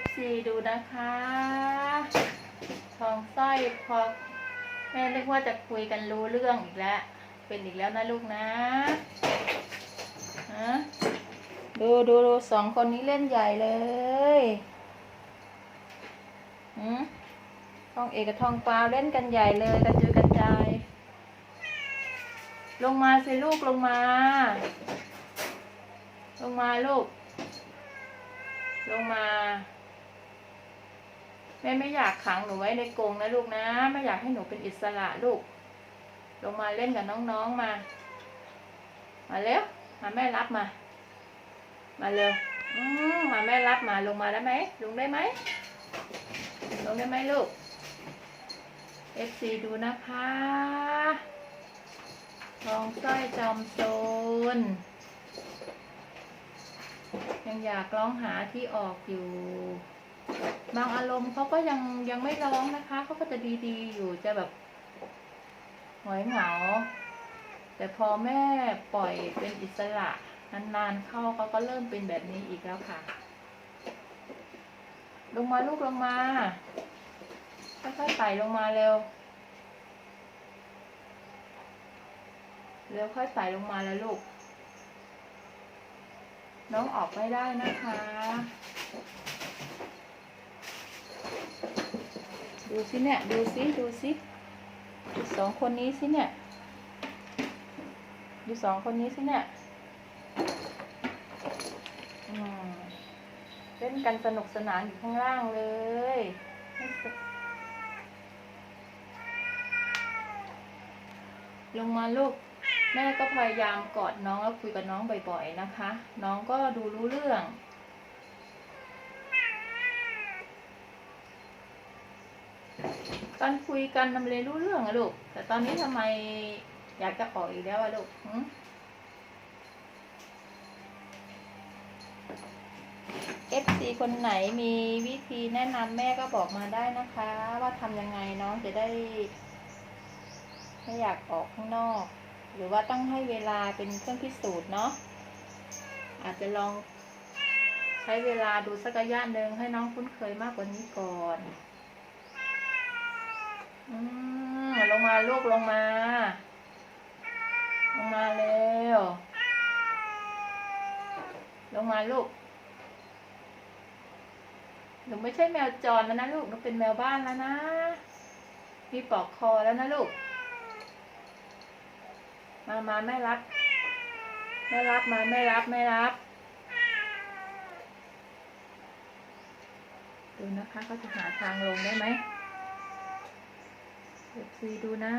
FC ดูนะคะ ทองสร้อยพอแม่นึกว่าจะคุยกันรู้เรื่องอีกแล้ว เป็นอีกแล้วนะลูกนะฮะดูดูดูสองคนนี้เล่นใหญ่เลยหืมทองเอกกับทองปาวเล่นกันใหญ่เลยกระจุยกระจายลงมาสิลูกลงมา ลงมาลูก ลงมา แม่ไม่อยากขังหนูไว้ในกรงนะลูกนะ ไม่อยากให้หนูเป็นอิสระลูก ลงมาเล่นกับน้องๆมา มาเร็ว มาแม่รับมา มาเร็วมาแม่รับมาลงมาได้ไหมลงได้ไหมลงได้ไหมลูก FC ดูนะคะทองสร้อยจอมโจร ยังอยากร้องหาที่ออกอยู่ บางอารมณ์เขาก็ยังยังไม่ร้องนะคะ เขาก็จะดีๆ อยู่จะแบบหงอยเหงา แต่พอแม่ปล่อยเป็นอิสระนานๆเข้าเขาก็เริ่มเป็นแบบนี้อีกแล้วค่ะ ลงมาลูกลงมาค่อยๆไต่ลงมาเร็วเร็วค่อยไต่ลงมาแล้วลูก น้องออกไม่ได้นะคะ ดูสิเนี่ย ดูสิ ดูสิ ดูสองคนนี้สิเนี่ย ดูสองคนนี้สิเนี่ยเล่นกันสนุกสนานอยู่ข้างล่างเลยลงมาลูก แม่ก็พยายามกอดน้องแล้วคุยกับน้องบ่อยๆนะคะ น้องก็ดูรู้เรื่อง ตอนคุยกันนำเลยรู้เรื่องอะลูก แต่ตอนนี้ทำไมอยากจะออกอีกแล้วอะลูกหึ FC คนไหนมีวิธีแนะนำแม่ก็บอกมาได้นะคะ ว่าทำยังไงน้องจะได้ ไม่อยากออกข้างนอก หรือว่าต้องให้เวลาเป็นเครื่องพิสูจน์เนาะอาจจะลองใช้เวลาดูสักระยะหนึ่งให้น้องคุ้นเคยมากกว่านี้ก่อนอืมลงมาลูกลงมา ลงมาเร็ว ลงมาลูกหนูไม่ใช่แมวจรแล้วนะลูกหนูเป็นแมวบ้านแล้วนะ มีปลอกคอแล้วนะลูก มามาไม่รับ ไม่รับมาไม่รับไม่รับ ดูนะคะเขาจะหาทางลงได้ไหมเอฟซีดูนะ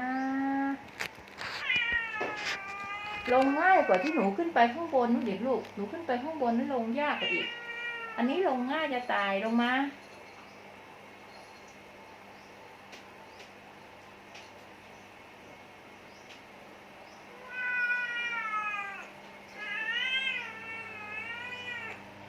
ลงง่ายกว่าที่หนูขึ้นไปข้างบนนู่นเด็กลูก หนูขึ้นไปข้างบนนี่ลงยากกว่าอีก อันนี้ลงง่ายจะตายลงมา